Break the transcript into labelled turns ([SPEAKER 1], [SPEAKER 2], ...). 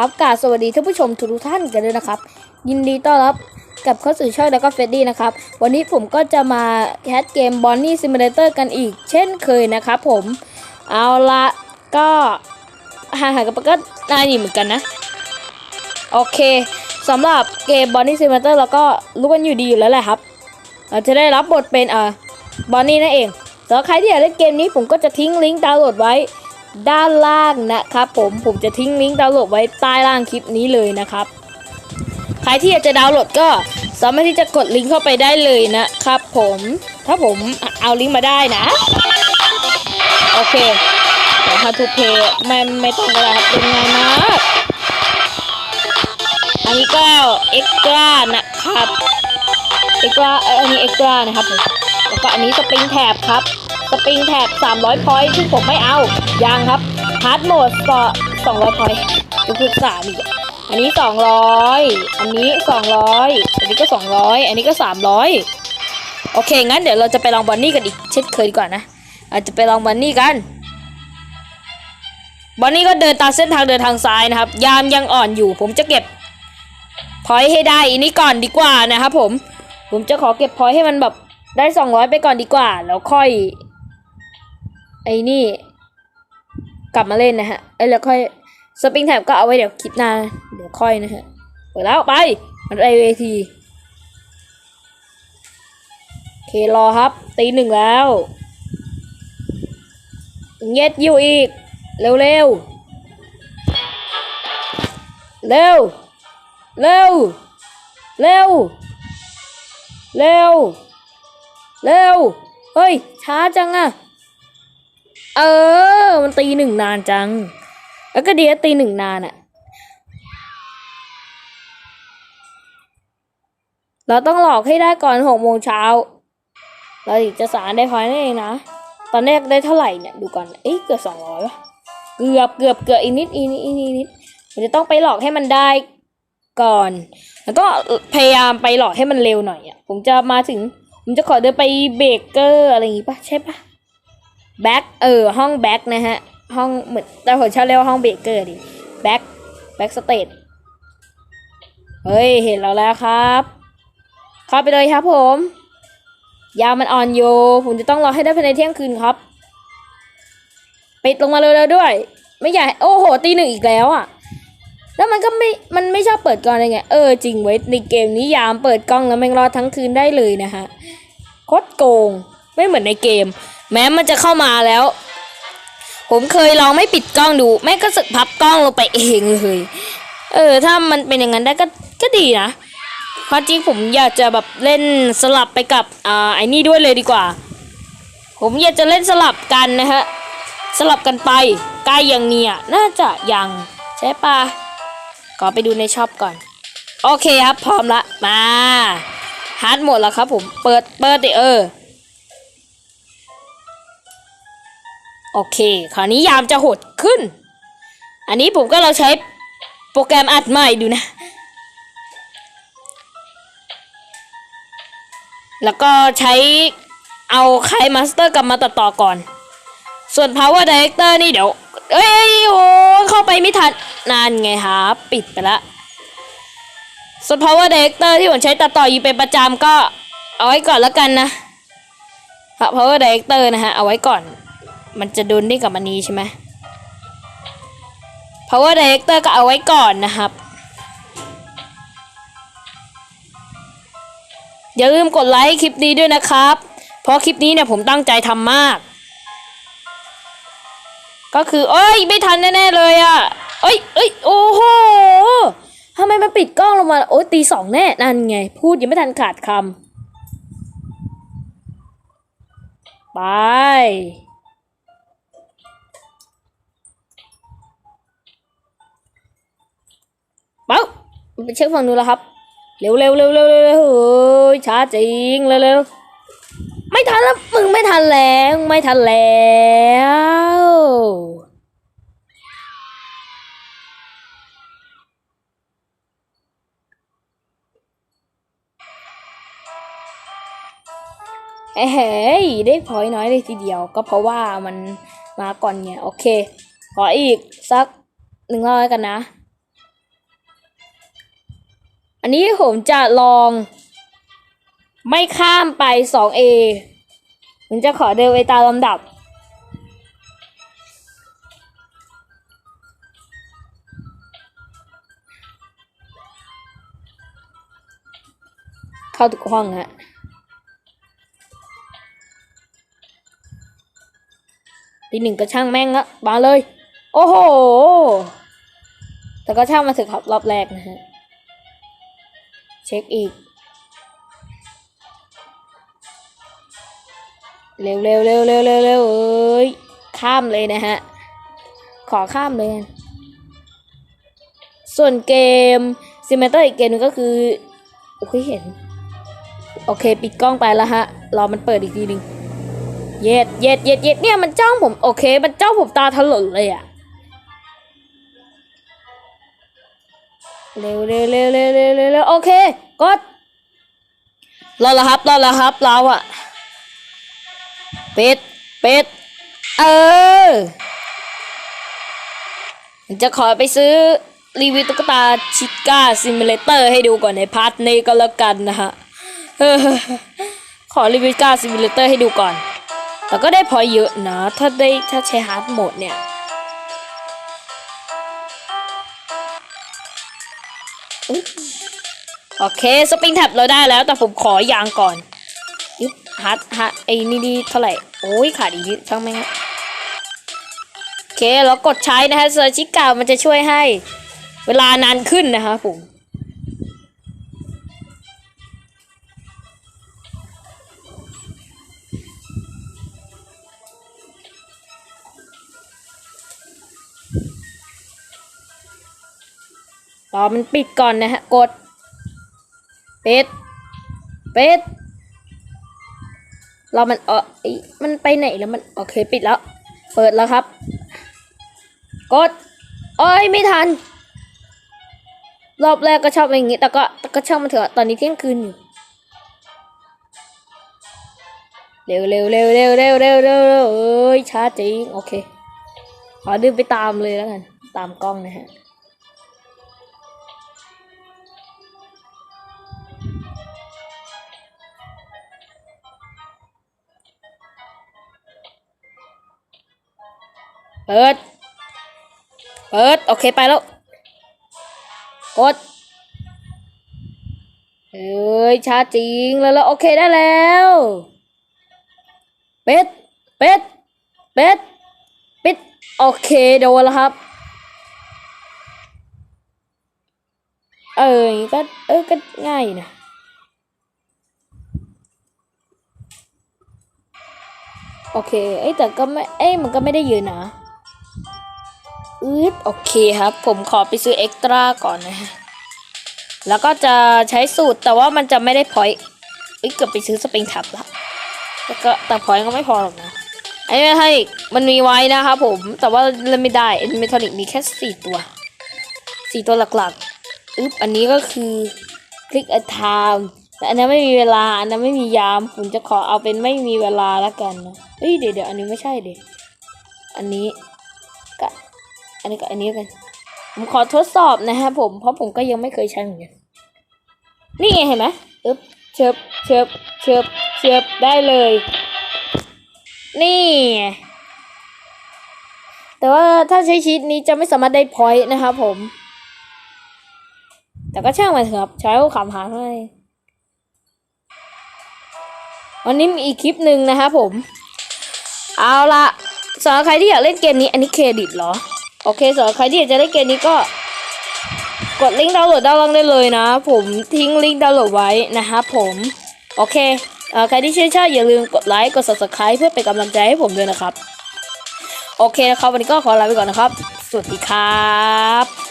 [SPEAKER 1] นะครับกาสวัสดีท่านผู้ชมทุกท่านกันด้วยนะครับ ยินดีต้อนรับกับเข้าสู่ช่องแล้วก็เฟดดี้นะครับ วันนี้ผมก็จะมาแคสเกม Bonnie Simulator กันอีก เช่นเคยนะครับผมเอาละก็ห่างๆกันไปก็นานอยู่เหมือนกันนะ โอเคสำหรับเกม Bonnie Simulator เราก็รู้กันอยู่ดีอยู่แล้วแหละครับ เราจะได้รับบทเป็นเอ่อบอนนี่นั่นเองสำหรับใครที่อยากเล่นเกมนี้ผมก็จะทิ้งลิงก์ดาวน์โหลดไว้ ด้านล่างนะครับผมผมจะทิ้งลิงก์ดาวน์โหลดไว้ใต้ล่างคลิปนี้เลยนะครับ ใครที่อยากจะดาวน์โหลดก็สามารถที่จะกดลิงก์เข้าไปได้เลยนะครับผมถ้าผมเอาลิงก์มาได้นะ โอเคเดี๋ยว How to Play ไม่ไม่ต้องก็ได้ครับเป็นไงายมากอันนี้ก็เอ็กตร้านะครับเอ็กตร้าเอยอันนี้เอ็กตร้านะครับแล้วก็อันนี้สปริงแท็บครับ สปริงแท็บ300พอยต์ซึ่งผมไม่เอายังครับฮาร์ดโหมดต่อ200พอยต์ก็คือสามอีกอะอันนี้ 200 อันนี้ 200 อันนี้ก็ 200 อันนี้ก็ 300 โอเค งั้นเดี๋ยวเราจะไปลองบอนนี่กันอีกเช่นเคยดีกว่านะอาจจะไปลองบอนนี่กันบอนนี่ก็เดินตามเส้นทางเดินทางซ้ายนะครับ ยามยังอ่อนอยู่ ผมจะเก็บพอยให้ได้อันนี้ก่อนดีกว่านะครับผม ผมจะขอเก็บพอยให้มันแบบได้สองร้อยไปก่อนดีกว่า แล้วค่อย ไอ้นี่ กลับมาเล่นนะฮะไอ้แล้วค่อยสปริงแท็บก็เอาไว้เดี๋ยวคลิปหน้าเดี๋ยวค่อยนะฮะเปิดแล้วไปมันไอเวทีเครอครับ ตีหนึ่งแล้วเงียดอยู่อีก เร็วเร็วเร็วเร็วเร็วเร็วเร็วเฮ้ย ช้าจังอะ เออ มันตีหนึ่งนานจัง แล้วก็ดีนะตีหนึ่งนานอะเราต้องหลอกให้ได้ก่อนหกโมงเช้า เราถึงจะสารได้พอยนั่นเองนะ ตอนแรกได้เท่าไหร่เนี่ย ดูก่อน เอ๊ะเกือบสองร้อยวะเกือบเกือบเกือบอีกนิดอีกนิดอีกนิดอีนิดผมจะต้องไปหลอกให้มันได้ก่อน แล้วก็พยายามไปหลอกให้มันเร็วหน่อยอะ ผมจะมาถึง ผมจะขอเดินไปเบเกอร์อะไรอย่างงี้ปะใช่ปะ แบ็คเออ ห้องแบ็คนะฮะ ห้องเหมือนแต่ผมชอบเรียกว่าห้องเบเกอร์ดิแบ็คแบ็คสเตทเฮ้ย เห็นเราแล้วครับ เข้าไปเลยครับผม ยามันอ่อนโยผมจะต้องรอให้ได้ภายในเที่ยงคืนครับ ปิดลงมาเร็วๆด้วย ไม่ให้โอ้โห ตีหนึ่งอีกแล้วอะ แล้วมันก็ไม่ มันไม่ชอบเปิดกล้องเลยไงเออจริงไว้ยในเกมนี้ยามเปิดกล้องแล้วแม่งรอทั้งคืนได้เลยนะฮะโคตรโกง ไม่เหมือนในเกม แม้มันจะเข้ามาแล้ว ผมเคยลองไม่ปิดกล้องดู แม่ก็สึกพับกล้องลงไปเองเลยเออ ถ้ามันเป็นอย่างนั้นได้ก็ก็ดีนะความจริงผมอยากจะแบบเล่นสลับไปกับอ่าไอ้นี่ด้วยเลยดีกว่า ผมอยากจะเล่นสลับกันนะฮะสลับกันไปใกล้ยังเนี่ยน่าจะยังใช่ปะขอไปดูในช็อปก่อน โอเคครับ พร้อมละมาฮาร์ดหมดแล้วครับผมเปิดเปิดดิเออ โอเค คราวนี้ยามจะโหดขึ้น อันนี้ผมก็เราใช้โปรแกรมอัดใหม่ดูนะ แล้วก็ใช้เอาไคมาสเตอร์กลับมาตัดต่อก่อน ส่วน power director นี่เดี๋ยว เอ้ยโอ้เข้าไปไม่ทันนานไงฮะปิดไปละ ส่วน power director ที่ผมใช้ตัดต่ออยู่เป็นประจำก็เอาไว้ก่อนแล้วกันนะ power director นะฮะ เอาไว้ก่อน มันจะดุนได้กับอันนี้ใช่ไหม power director ก็เอาไว้ก่อนนะครับอย่าลืมกดไลค์คลิปนี้ด้วยนะครับ เพราะคลิปนี้เนี่ยผมตั้งใจทำมาก ก็คือ เอ้ย ไม่ทันแน่ๆเลยอะ่ะ เอ้ยเอ้ยโอ้โหทำไมมันปิดกล้องลงมา โอ้ตีสองแน่ นั่นไง พูดยังไม่ทันขาดคำไป ปั๊บไปเช็คฝั่งนู้นแล้วครับเร็วเร็วเร็วเร็วเร็วเร็วเฮ้ยช้าจริงเร็วเร็วไม่ทันแล้วมึงไม่ทันแล้วไม่ทันแล้วเฮ้ยได้พอยน้อยเลยทีเดียวก็เพราะว่ามันมาก่อนไงโอเค ขออีกสักหนึ่งร้อยกันนะ อันนี้ผมจะลอง ไม่ข้ามไป 2A ผมจะขอเดินไปตามลำดับ เข้าทุกห้องฮะทีหนึ่งก็ช่างแม่งละมาเลย โอ้โห แต่ก็ช่างมาถึงรอบแรกนะฮะ เช็คอีก เร็วเร็วเร็วเร็วเร็วเร็วเอ้ย ข้ามเลยนะฮะ ขอข้ามเลย ส่วนเกมซิมเมเตอร์อีกเกมนึงก็คือ โอเคเห็น โอเค ปิดกล้องไปแล้วฮะ รอมันเปิดอีกทีหนึ่งเย็ดเย็ดเย็ดเย็ดเนี่ยมันจ้องผม โอเค มันจ้องผมตาถลนเลยอะ เร็วเร็วเร็วเร็วเร็วเร็วเร็วโอเคกดรอแล้วครับรอแล้วครับเราอะเป็ดเป็ดเออจะขอไปซื้อรีวิวตุ๊กตาชิก้าซิมูเลเตอร์ให้ดูก่อนในพาร์ทนี้ก็แล้วกันนะฮะขอรีวิวก้าซิมูเลเตอร์ให้ดูก่อน แต่ก็ได้พอเยอะนะ ถ้าได้ถ้าใช้ฮาร์ดโหมดเนี่ย โอเคสปริงแท็บเราได้แล้ว แต่ผมขอยางก่อนยึบฮาร์ดฮาร์ดไอ้นี่ดีเท่าไหร่โอ้ยขาดอีกช่างไหมงะโอเคเรากดใช้นะฮะเซอร์ชิกามันจะช่วยให้ เวลานานขึ้นนะคะผม รอมันปิดก่อนนะฮะ กดปิดปิดรอมันเออไอมันไปไหนแล้วมันโอเคปิดแล้ว เปิดแล้วครับ กดโอ้ยไม่ทัน รอบแรกก็ชอบเป็นอย่างงี้ แต่ก็แต่ก็ช่างมันเถอะตอนนี้เที่ยงคืนอยู่เร็วเร็วเร็วเร็วเร็วเร็วเร็วเร็วเอ้ยช้าจริงโอเค ขอดินไปตามเลยแล้วกัน ตามกล้องนะฮะ เปิด เปิด โอเคไปแล้ว กด เอ้ยชาจริงแล้วแล้วโอเคได้แล้ว เป็ด เป็ด เป็ด เปิดโอเคโดนแล้วครับ เอออย่างงี้ก็ เออ ก็ง่ายนะโอเค เอ้แต่ก็ไม่ เอ้มันก็ไม่ได้เยอะนะ อืดโอเคครับ ผมขอไปซื้อเอ็กตร้าก่อนนะฮะแล้วก็จะใช้สูตรแต่ว่ามันจะไม่ได้พอยเอ้ยเกือบไปซื้อสปริงทับละแล้วก็แต่พอยก็ไม่พอหรอกนะไอ้ไม่ให้มันมีไว้นะครับผมแต่ว่าเล่นไม่ได้เอ็นเมทอนิกมีแค่สี่ตัวสี่ตัวหลักๆอึ๊บอันนี้ก็คือคลิก a time แต่อันนั้นไม่มีเวลาอันนั้นไม่มียามผมจะขอเอาเป็นไม่มีเวลาแล้วกันนะเอ้ยเดี๋ยวเดี๋ยวอันนี้ไม่ใช่เดี๋ยวอันนี้ก็ อันนี้กับอันนี้กัน ผมขอทดสอบนะฮะผม เพราะผมก็ยังไม่เคยใช้เหมือนกันนี่ไงเห็นไหมอึ๊บเชิบเชิบเชิบเชิบได้เลย นี่ แต่ว่าถ้าใช้ชีตนี้จะไม่สามารถได้พอยต์นะครับผม แต่ก็ช่างมันเถอะครับ ใช้ก็ขำหาให้วันนี้มีอีกคลิปหนึ่งนะครับผม เอาละสำหรับใครที่อยากเล่นเกมนี้ อันนี้เครดิตเหรอ โอเคสำหรับใครที่อยากจะได้เกมนี้ก็ กดลิงก์ดาวน์โหลดด้านล่างได้เลยนะ ผมทิ้งลิงก์ดาวน์โหลดไว้นะครับผมโอเคเอ่อใครที่ชื่นชอบอย่าลืมกดไลค์กด subscribe เพื่อเป็นกำลังใจให้ผมด้วยนะครับ โอเคนะครับ วันนี้ก็ขอลาไปก่อนนะครับ สวัสดีครับ